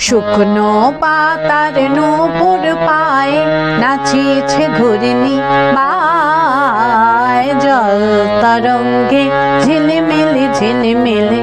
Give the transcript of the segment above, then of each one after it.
শুকনো পাতার নূপুর পায়ে নাচিয়েছে ঘুরিনি বায় জল তরঙ্গে ঝিলিমিলি ঝিলিমিলি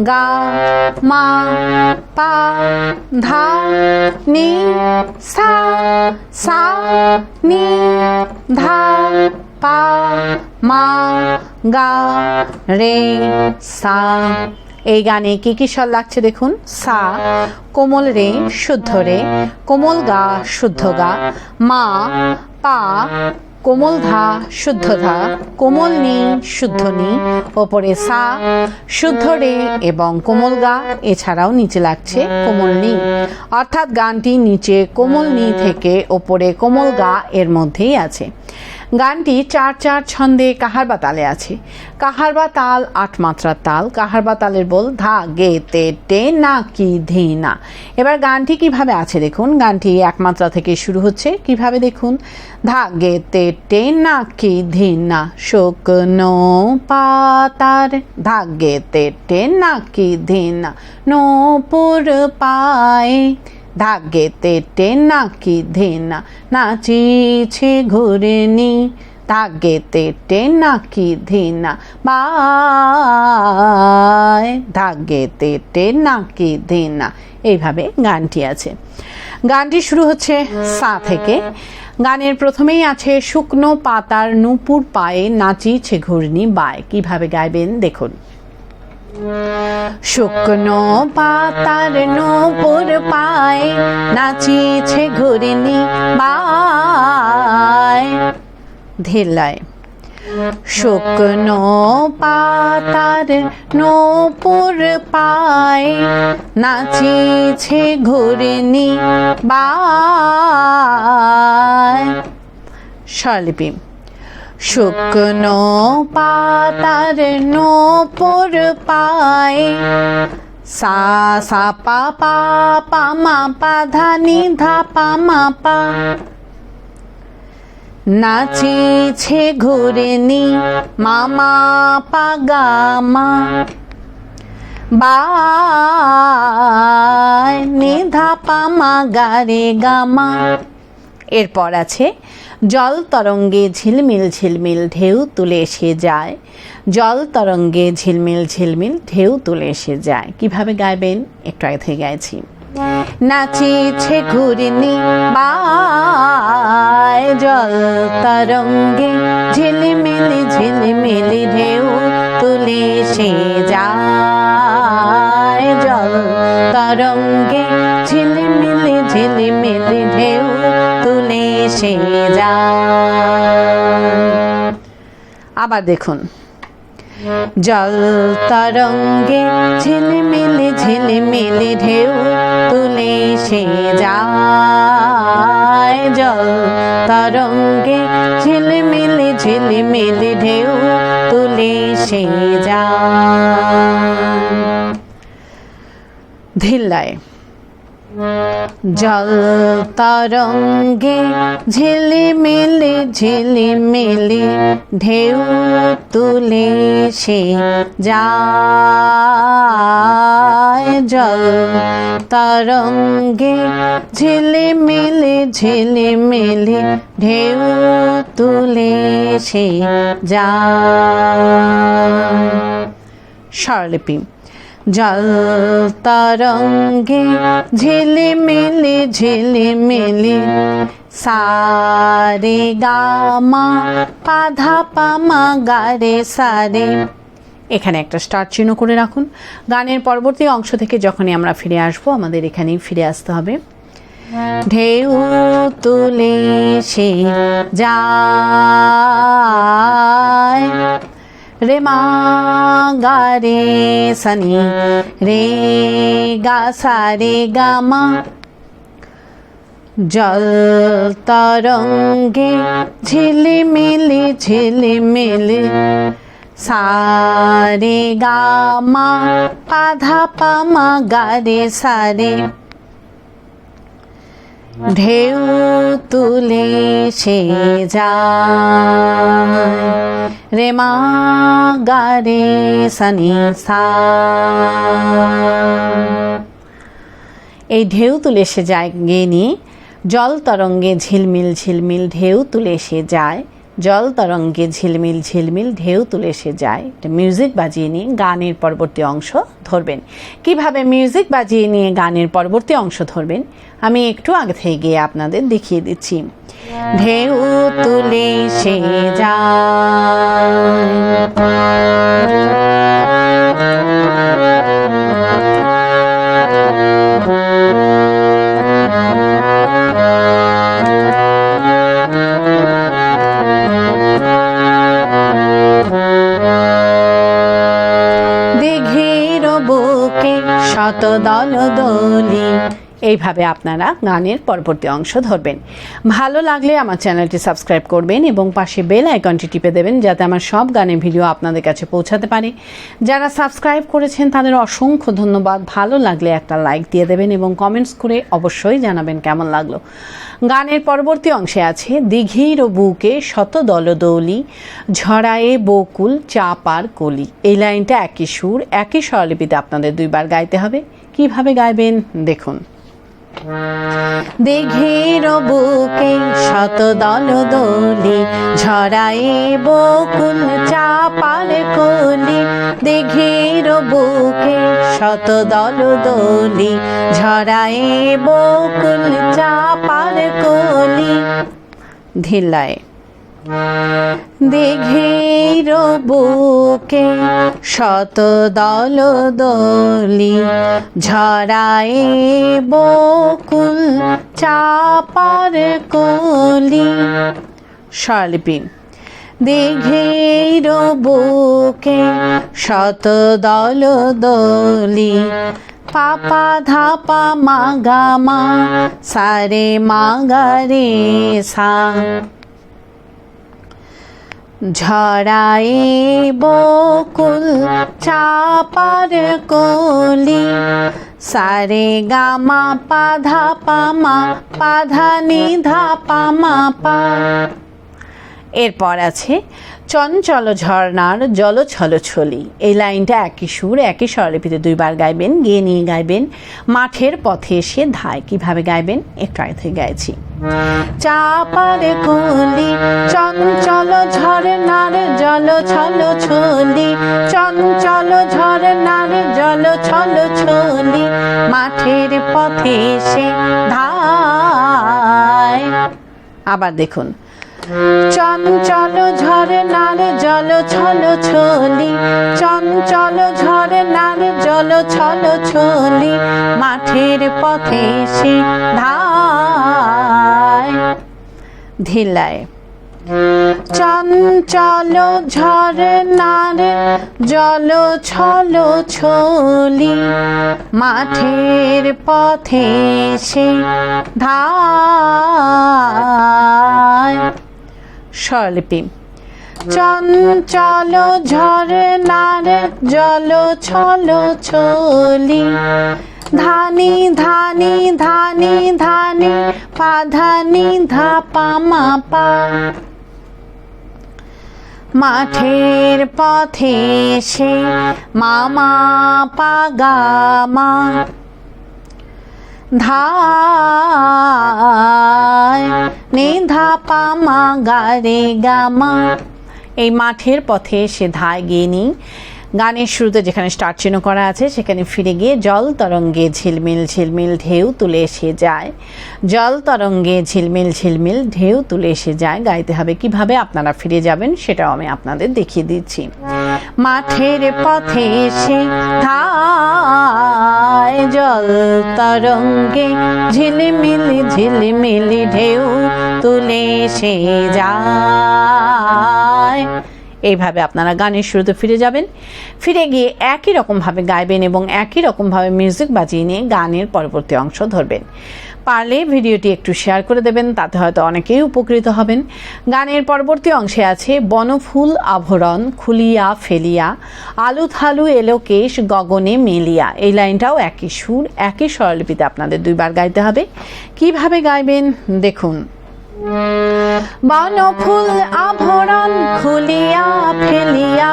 গা, মা, পা, ধা, নি, সা সা, নি, ধা, পা, মা, গা, রে, সা। এই গানে কি কি স্বর লাগছে দেখুন? সা, কোমল রে, শুদ্ধ রে, কোমল গা, শুদ্ধ গা, মা, পা কোমল ধা, শুদ্ধ ধা, কোমল নি, শুদ্ধ নি, ওপরে সা, শুদ্ধ রে এবং কোমল গা, এছাড়াও নিচে লাগছে কোমল নি। অর্থাৎ গানটি নিচে কোমল নি থেকে ওপরে কোমল গা এর মধ্যেই আছে। গানটি চার চার ছন্দে কাহার বা তালে আছে? কাহার বা তাল আট মাত্রার তাল, কাহার বা তালের বল ধা, গে, তে, টে, না, কি, ধি, না। এবার গানটি কীভাবে আছে দেখুন? গানটি এক মাত্রা থেকে শুরু হচ্ছে, কীভাবে দেখুন? ধা, গে, তে, টে, না, কি, ধি, না শুকনো পাতার ধা, গে, তে, টে, না, কি, ধি, না নোপুর পায়ে। ধাগে তেটে নাকি ধেনা নাচিছে ঘুরেনি ধাগে তেটে নাকি ধেনা বাই ধাগে তেটে নাকি ধেনা এইভাবে গানটি আছে। গানটি শুরু হচ্ছে সা থেকে। গানের প্রথমেই আছে, শুকনো পাতার নুপুর পায়ে নাচিছে ঘূর্ণি বায়। কীভাবে গাইবেন দেখুন। শুকনো পাতার নূপুর পায়, নাচিছে ঘুরিনি বায়। ধেলায় শুকনো পাতার নূপুর পায়, নাচিছে ঘুরিনি বায়। স্বরলিপি শুকনো পাতার নোপর পায়। সা সা, পা পা পা, মা, পা, ধা, নি, ধা, পা, মা, পা। নাচিছে ঘুরেনি মামা পা, গা, মা। বাই নিধা পামা গারে গামা এরপর আছে জল তরঙ্গে ঝিলমিল ঝিলমিল ঢেউ তুলে এসে যায়। জল তরঙ্গে ঝিলমিল ঝিলমিল ঢেউ তুলে এসে যায়। কীভাবে গাইবেন? একটু আগে থেকে গাইছি। নাচিছে ঘুরিনি বায়, জল তরঙ্গে ঝিলিমিলি ঝিলিমিলি ঢেউ তুলে এসে যায়। জল তরঙ্গে ঝিলিমিলি ঝিলিমিলি ঢেউ এসে আবার দেখুন। জল তরঙ্গে ঝিলিমিলি ঝিলিমিলি ঢেউ তুলে সে যায়। জল তরঙ্গে ঝিলিমিলি ঝিলিমিলি ঢেউ তুলে সে যায়। ধিল্লায়। জল তরঙ্গে ঝিলিমিলি ঝিলিমিলি ঢেউ তুলে সে যায়। জল তরঙ্গে ঝিলিমিলি ঝিলিমিলি ঢেউ তুলে সে যায়। স্বরলিপি। জল তরঙ্গে ঝিলিমিলি ঝিলিমিলি সারে গামা, পাধা পামা, গারে সারে। এখানে একটা স্টার চিহ্ন করে রাখুন। গানের পরবর্তী অংশ থেকে যখনই আমরা ফিরে আসব, আমাদের এখানেই ফিরে আসতে হবে। ঢেউ তুলে সে যায় রে মা গা রে সানি রে গা সা রে গা মা জল তরঙ্গে ঝিলিমিলি ঝিলিমিলি সারে গা মা পাধা পামা গারে সারে ঢেউ তুলে সে যা রেমা গারে সানি এই ঢেউ তুলে সে যায় গিয়ে নিয়ে, জল তরঙ্গে ঝিলমিল ঝিলমিল ঢেউ তুলে সে যায়। জল তরঙ্গে ঝিলমিল ঝিলমিল ঢেউ তুলে সে যায়। এটা মিউজিক বাজিয়ে নিয়ে গানের পরবর্তী অংশ ধরবেন। কীভাবে মিউজিক বাজিয়ে নিয়ে গানের পরবর্তী অংশ ধরবেন, আমি একটু আগে থেকে গিয়ে আপনাদের দেখিয়ে দিচ্ছি। ঢেউ তুলে সে যায়। শত দল দলি এইভাবে আপনারা গানের পরবর্তী অংশ ধরবেন। ভালো লাগলে আমার চ্যানেলটি সাবস্ক্রাইব করবেন এবং পাশে বেল আইকনটি টিপে দেবেন যাতে আমার সব গানের ভিডিও আপনাদের কাছে পৌঁছাতে পারে। যারা সাবস্ক্রাইব করেছেন, তাদের অসংখ্য ধন্যবাদ। ভালো লাগলে একটা লাইক দিয়ে দেবেন এবং কমেন্টস করে অবশ্যই জানাবেন কেমন লাগল। গানের পরবর্তী অংশে আছে, দিঘির ও বুকে শত দলদৌলি ঝড়ায়ে বকুল চাপার কলি। এই লাইনটা একই সুর, একই স্বরলিপিতে আপনাদের দুইবার গাইতে হবে। কীভাবে গাইবেন? দেখুন। দিঘির বুকে শত দল দলি ঝরাই বকুল চাপার কলি। দেঘের বুকে শত দল দলি ঝরাই বকুল চাপার কলি। ধিলায় দিঘির বুকে শত দল দলি ঝরায়ে বকুল চাপার কলি। স্বরলিপি দিঘির বুকে শত দল দলি পাপা ধাপা মাগা মা সারে মাগা রে সা ঝরায়ে বকুল চাপার কলি। সারে গামা পাধা পামা পাধা নিধা পামা পা। এরপর আছে চঞ্চল ঝর্ণার জল ছল। ছলি এই লাইনটা একই সুর, একই স্বরলিপিতে দুইবার গাইবেন গিয়ে নিয়ে গাইবেন, মাঠের পথে এসে ধায়। কীভাবে গাইবেন? একটু আগে থেকে গাইছি। চাপার কলি, চঞ্চল ঝর্ণার জল ছল ছলি চঞ্চল ঝর্ণার জল ছল ছলি, মাঠের পথে এসে ধায়। আবার দেখুন চঞ্চল ঝরনার জল ছল ছলি। চঞ্চল ঝরনার জল ছল ছলি। মাঠের পথে সে ধায়। ধিলায় চঞ্চল ঝরনার জল ছল ছলি। মাঠের পথে সে ধায়। স্বরলিপি। চঞ্চল ঝরনার জল ছল ছলি ধানি ধানি ধানি ধানি পাধানি ধা পামা পা মাঠের পথে সে মামা পাগামা ধায় নিধা পামা গা মা এই মাঠের পথে সে ধায় গিয়ে নিই। গানের শুরুতে যেখানে স্টার চিহ্ন করা আছে, সেখানে ফিরে গিয়ে জল তরঙ্গে ঝিলমিল ঝিলমিল ঢেউ তুলে এসে যায়। জল তরঙ্গে ঝিলমিল ঝিলমিল ঢেউ তুলে এসে যায়। গাইতে হবে কীভাবে আপনারা ফিরে যাবেন, সেটাও আমি আপনাদের দেখিয়ে দিচ্ছি। মাঠের পথে এসে জল তরঙ্গে ঝিলিমিলি ঝিলিমিলি ঢেউ তুলে এসে যায়। এইভাবে আপনারা গানের শুরুতে ফিরে যাবেন। ফিরে গিয়ে একই রকমভাবে গাইবেন এবং একই রকমভাবে মিউজিক বাজিয়ে নিয়ে গানের পরবর্তী অংশ ধরবেন। পারলে ভিডিওটি একটু শেয়ার করে দেবেন, তাতে হয়তো অনেকেই উপকৃত হবেন। গানের পরবর্তী অংশে আছে, বনফুল আভরণ, খুলিয়া ফেলিয়া আলু থালু এলো কেশ, গগনে মেলিয়া। এই লাইনটাও একই সুর, একই স্বরলিপিতে আপনাদের দুইবার গাইতে হবে। কীভাবে গাইবেন? দেখুন। বনফুল আভরণ খুলিয়া ফেলিয়া,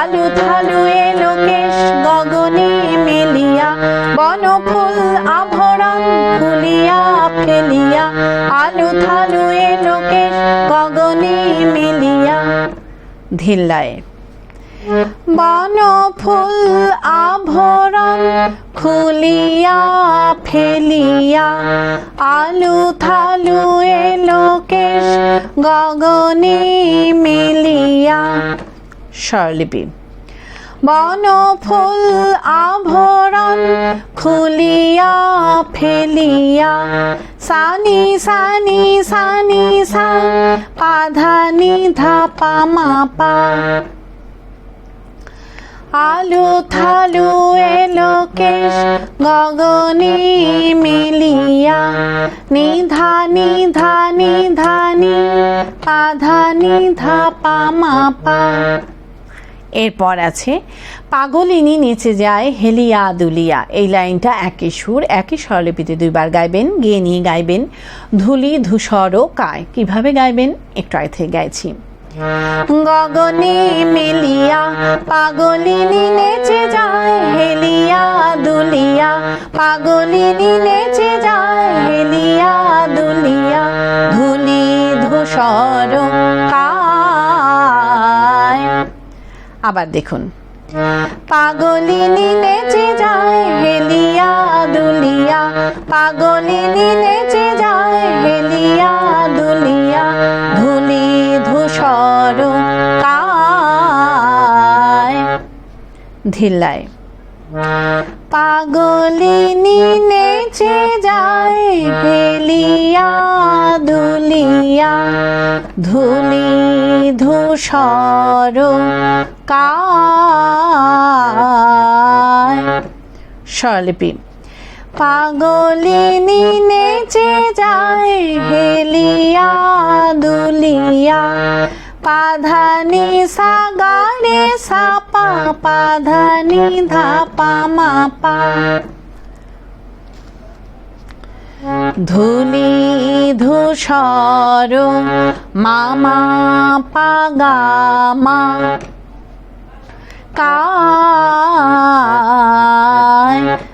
আলু থালু এলো কেশ গগনে মেলিয়া। বনফুল আভরণ খুলিয়া ফেলিয়া, আলু থালু এলো কেশ গগনে মেলিয়া। ধিল্লায়। বনফুল আভরণ খুলিয়া ফেলিয়া, আলু থালু এলো কেশ গগনে মিলিয়া। স্বরলিপি। বনফুল আভরণ খুলিয়া ফেলিয়া, সানি সানি সানি সা পাধানি ধাপা মাপা। আলু থালু এলো কেশ গগনে মিলিয়া, নিধা নিধা নিধানি পাধানি ধাপা মাপা এরপর আছে, পাগলিনী নেচে যায় হেলিয়া দুলিয়া। এই লাইনটা একই সুর একই স্বরলিপিতে দুইবার গাইবেন, গেয়ে নিয়ে গাইবেন, ধুলি ধূসর কায়। কীভাবে গাইবেন? একটু আগে থেকে গাইছি। গগনে মিলিয়া, পাগলিনী নেচে যায় হেলিয়া দুলিয়া, পাগলিনী নেচে যায় হেলিয়া দুলিয়া, ধুলি ধূসর আবার দেখুন। পাগলিনী নেচে যায় হেলিয়া দুলিয়া, পাগলিনী নেচে যায় হেলিয়া দুলিয়া, ধুলি ধূসর কায় ধিল্লায় পাগলিনী নেচে যায় হেলিয়া দুলিয়া ধুলি ধূসর কায়। স্বরলিপি। পাগলিনী নেচে যায় হেলিয়া দুলিয়া পাধানি সাগারে সাপা, পাধানি ধাপা, মাপা। ধুলি ধূসর মামা পাগামা কায়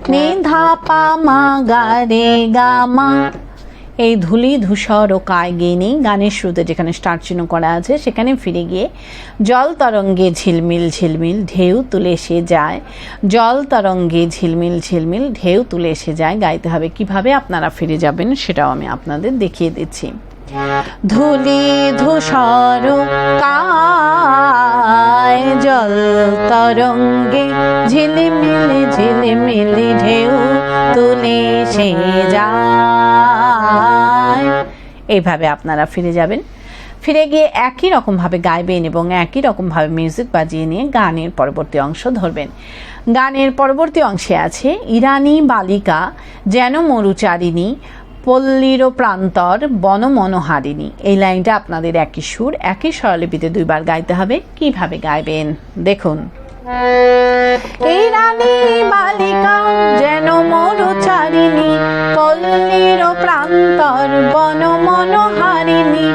নিধা পামা গারে গামা। এই ধুলি, ধূসর ও কায় গেনি গানের শুরুতে যেখানে স্টার্ট চিহ্ন করা আছে, সেখানে ফিরে গিয়ে জল তরঙ্গে ঝিলমিল ঝিলমিল, ঢেউ তুলে এসে যায়। জল তরঙ্গে ঝিলমিল ঝিলমিল, ঢেউ তুলে এসে যায়। গাইতে হবে কীভাবে আপনারা ফিরে যাবেন, সেটাও আমি আপনাদের দেখিয়ে দিচ্ছি। ধুলি, ধূসর কায়, জল তরঙ্গে ঝিলিমিলি ঝিলিমিলি, ঢেউ তুলে সে যায়। এইভাবে আপনারা ফিরে যাবেন। ফিরে গিয়ে একই রকমভাবে গাইবেন এবং একই রকমভাবে মিউজিক বাজিয়ে নিয়ে গানের পরবর্তী অংশ ধরবেন। গানের পরবর্তী অংশে আছে, ইরানি বালিকা যেন মরুচারিণী, পল্লীর প্রান্তর বনমনোহারিণী। এই লাইনটা আপনাদের একই সুর, একই স্বরলিপিতে দুইবার গাইতে হবে। কীভাবে গাইবেন? দেখুন। এই রানী বালিকা যেন মরুচারিণী, পল্লীর প্রান্তর বনমনোহারিণী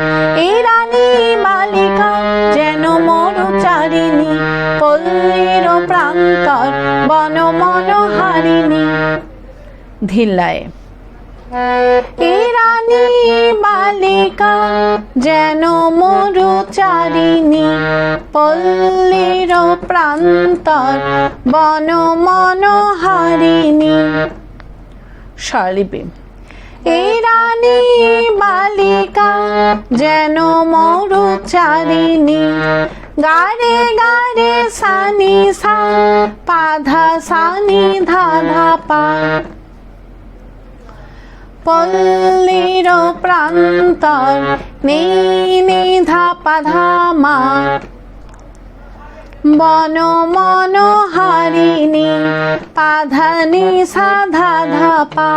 এই রানী বালিকা যেন মরুচারিণী, পল্লীর প্রান্তর বনমনোহারিণী ধিল্লায়। এই রানী বালিকা যেন মরুচারিণী পল্লীর প্রান্তর বন মনোহারিণী। স্বরলিপি এই রানী বালিকা যেন মরুচারিণী গারে গারে সানি সা পাধা সানি ধাধা পা। পল্লীর প্রান্তর নেই নিধা পাধা মা বন মন হারিণী পাধানি সাধা ধাপা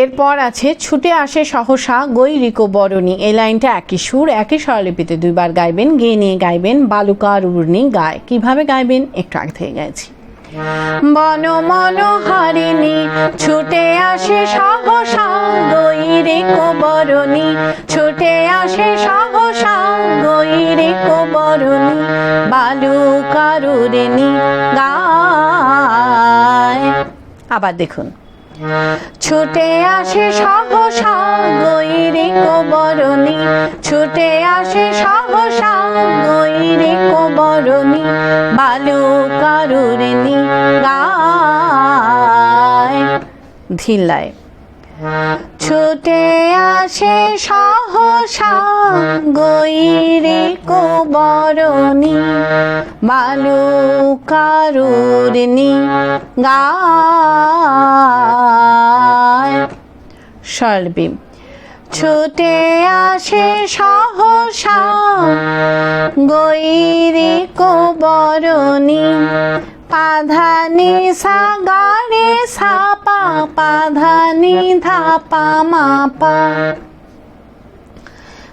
এরপর আছে, ছুটে আসে সহসা গৈরিকো বরণী। এই লাইনটা একই সুর, একই স্বরলিপিতে দুইবার গাইবেন গেয়ে নিয়ে গাইবেন বালুকার উর্নি গায়। কীভাবে গাইবেন? একটু আগে থেকে গাইছি। বন মন ছুটে আসে সহসা গৈরিকো কোবরণী, ছুটে আসে সহসা গৈরিকো কোবরণী, বালু উর্নি গায়। আবার দেখুন। ছুটে আসে সহসা গৈরে কোবরণী ছুটে আসে সহসা গৈরে কোবরণী বালু কারুরিণী গায় ধিলায় ছুটে আসে সহসা গৈরে কোবরণী বালু কারুরিণী গায় স্বর্বী ছুটে আসে সহসা গৈরি কোবরণী, পাধানি সাগারে সাপা, পাধানি ধাপা মাপা।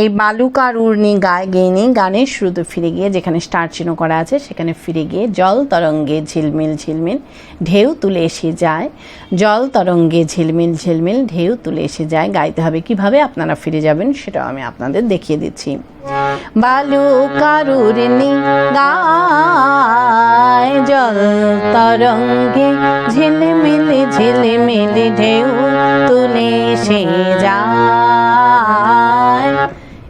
এই বালুকার উর্নি গায়ে গেয়ে গানের শুরুতে ফিরে গিয়ে যেখানে স্টার চিহ্ন করা আছে, সেখানে ফিরে গিয়ে জল তরঙ্গে ঝিলমিল ঝিলমিল, ঢেউ তুলে এসে যায়। জল তরঙ্গে ঝিলমিল ঝিলমিল, ঢেউ তুলে এসে যায়। গাইতে হবে কীভাবে আপনারা ফিরে যাবেন সেটাও আমি আপনাদের দেখিয়ে দিচ্ছি। বালুকার উর্নি গায় জল তরঙ্গে ঝিলমিল ঝিলমিল, ঢেউ তুলে এসে যায়।